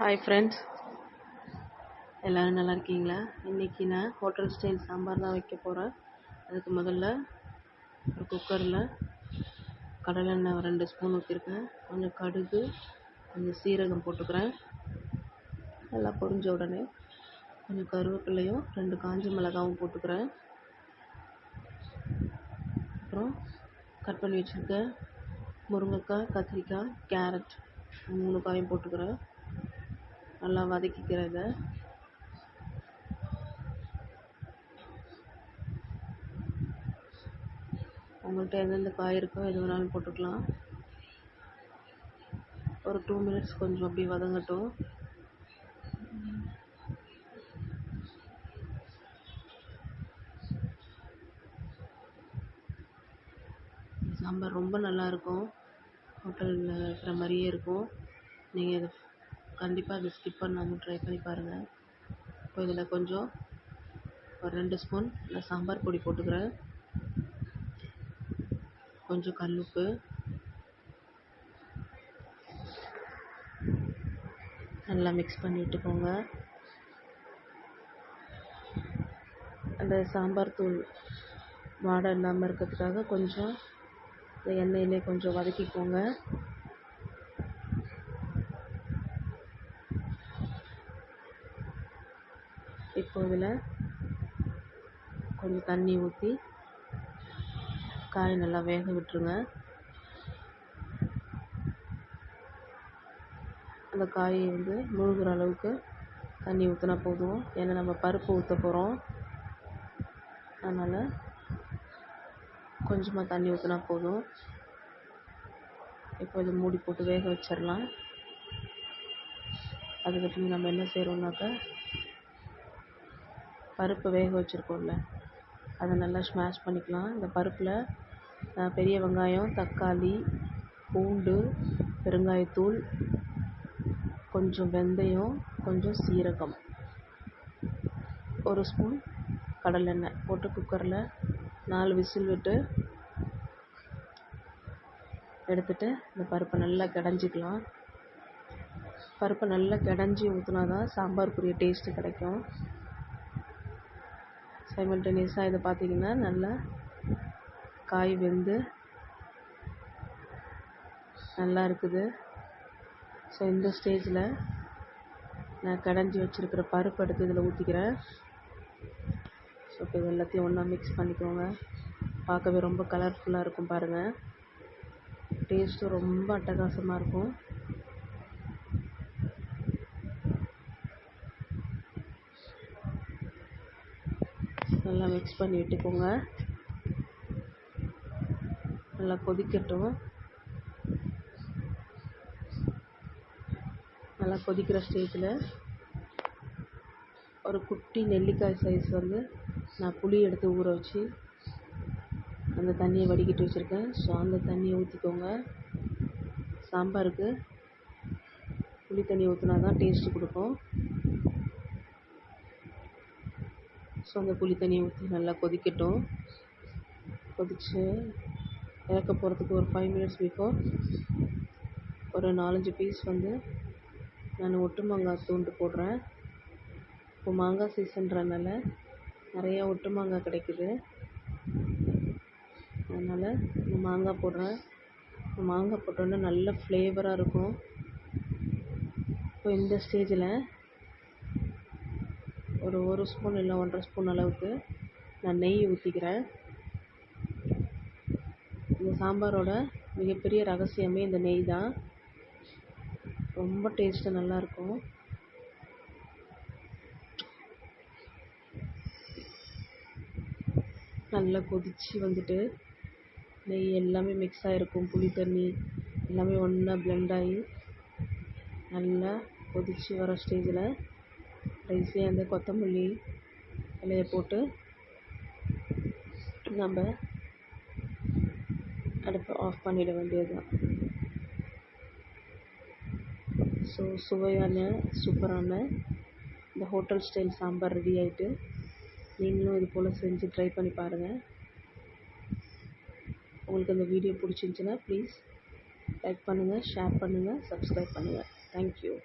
Hi friends எல்லோரும் நல்லா இருக்கீங்களா? இன்றைக்கி நான் ஹோட்டல் ஸ்டைல் சாம்பார் தான் வைக்க போகிறேன் அதுக்கு முதல்ல ஒரு குக்கரில் கடலெண்ணெய் ரெண்டு ஸ்பூன் ஊற்றிருக்கேன் கொஞ்சம் கடுகு கொஞ்சம் சீரகம் போட்டுக்கிறேன். நல்லா பொரிஞ்ச உடனே கொஞ்சம் கருவேப்பிலையும் ரெண்டு காஞ்ச மிளகாவும் போட்டுக்கிறேன். அப்புறம் கட் பண்ணி வச்சுருக்க முருங்கைக்காய் கத்திரிக்காய் கேரட் மூணு காயும் போட்டுக்கிறேன். நல்லா வதக்கிக்கிறேன் உங்கள்கிட்ட எந்தெந்த காய் இருக்கோ எது வேணாலும் போட்டுக்கலாம். ஒரு டூ மினிட்ஸ் கொஞ்சம் அப்படி வதங்கட்டும். சாம்பார் ரொம்ப நல்லாயிருக்கும் ஹோட்டலில் இருக்கிற மாதிரியே இருக்கும். நீங்கள் இதை கண்டிப்பாக இதை ஸ்கிப் பண்ணாமல் ட்ரை பண்ணி பாருங்கள் இப்போ இதில் கொஞ்சம் ஒரு ரெண்டு ஸ்பூன் நான் சாம்பார் பொடி போட்டுக்கிறேன். கொஞ்சம் கல்லுப்பு. நல்லா மிக்ஸ் பண்ணி விட்டுக்கோங்க. அந்த சாம்பார் தூள் வாடை இல்லாமல் இருக்கிறதுக்காக கொஞ்சம் இந்த எண்ணெயிலே கொஞ்சம் வதக்கிக்கோங்க. இப்போ இதில் கொஞ்சம் தண்ணி ஊற்றி காய் நல்லா வேக விட்டுருங்க. அந்த காய் வந்து முழுகிற அளவுக்கு தண்ணி ஊற்றினா போதும். ஏன்னா நம்ம பருப்பு ஊற்ற போகிறோம் அதனால் கொஞ்சமாக தண்ணி ஊற்றினா போதும். இப்போ இதை மூடி போட்டு வேக வச்சிடலாம். அதுக்கப்புறம் நம்ம என்ன செய்கிறோம்னாக்கா பருப்பு வேக வச்சுருக்கோம்ல அதை நல்லா ஸ்மாஷ் பண்ணிக்கலாம். இந்த பருப்பில் பெரிய வெங்காயம் தக்காளி பூண்டு பெருங்காயத்தூள் கொஞ்சம் வெந்தயம் கொஞ்சம் சீரகம். ஒரு ஸ்பூன் கடலெண்ணெய் போட்டு குக்கரில் நாலு விசில் விட்டு எடுத்துகிட்டு இந்த பருப்பை நல்லா கடைஞ்சிக்கலாம். பருப்பை நல்லா கடைஞ்சி ஊற்றினா தான் சாம்பாருக்குரிய டேஸ்ட்டு கிடைக்கும். சைமல்டேனியஸாக இதை பார்த்தீங்கன்னா நல்லா காய் வெந்து நல்லா இருக்குது. ஸோ இந்த ஸ்டேஜில் நான் கடைஞ்சி வச்சுருக்கிற பருப்பு எடுத்து இதில் ஊற்றிக்கிறேன் ஸோ இப்போ இது எல்லாத்தையும் ஒன்றா மிக்ஸ் பண்ணிக்கோங்க. பார்க்கவே ரொம்ப கலர்ஃபுல்லாக இருக்கும் பாருங்கள் டேஸ்ட்டும் ரொம்ப அட்டகாசமாக இருக்கும். நல்லா மிக்ஸ் பண்ணி விட்டுக்கோங்க நல்லா கொதிக்கட்டும். நல்லா கொதிக்கிற ஸ்டேஜில் ஒரு குட்டி நெல்லிக்காய் சைஸ் வந்து நான் புளி எடுத்து ஊற வச்சு அந்த தண்ணியை வடிகட்டி வச்சுருக்கேன். ஸோ அந்த தண்ணியை ஊற்றிக்கோங்க சாம்பாருக்கு புளி தண்ணி ஊற்றினா தான் டேஸ்ட்டு கொடுக்கும். ஸோ அந்த புளி தண்ணியை ஊற்றி நல்லா கொதிக்கட்டும். கொதித்து இறக்க போகிறதுக்கு ஒரு ஃபைவ் மினிட்ஸ் பிஃபோர் ஒரு நாலஞ்சு பீஸ் வந்து நான் ஒட்டு மாங்காய் தூண்டு போடுறேன். இப்போ மாங்காய் சீசன்றனால நிறையா ஒட்டு மாங்காய் கிடைக்குது. அதனால் நான் மாங்காய் போடுறேன். மாங்காய் போட்டோன்னே நல்ல ஃப்ளேவராக இருக்கும். இப்போ இந்த ஸ்டேஜில் ஒரு ஒரு ஸ்பூன் இல்லை ஒன்றரை ஸ்பூன் அளவுக்கு நான் நெய் ஊற்றிக்கிறேன் இந்த சாம்பாரோட மிகப்பெரிய ரகசியமே இந்த நெய் தான். ரொம்ப டேஸ்ட்டு நல்லாயிருக்கும் நல்லா கொதித்து வந்துட்டு நெய் எல்லாமே மிக்ஸ் ஆகிருக்கும் புளி தண்ணி எல்லாமே ஒன்றா பிளெண்ட் ஆகி நல்லா கொதித்து வர ஸ்டேஜில் கடைசியாக அந்த கொத்தமல்லி இலையை போட்டு நம்ம அடுப்பை ஆஃப் பண்ணிட வேண்டியது தான் ஸோ சுவையான சூப்பரான இந்த ஹோட்டல் ஸ்டைல் சாம்பார் ரெடி ஆகிட்டு நீங்களும் இது போல் செஞ்சு ட்ரை பண்ணி பாருங்கள் உங்களுக்கு இந்த வீடியோ பிடிச்சிருந்துச்சின்னா ப்ளீஸ் லைக் பண்ணுங்கள் ஷேர் பண்ணுங்கள் சப்ஸ்கிரைப் பண்ணுங்கள் தேங்க்யூ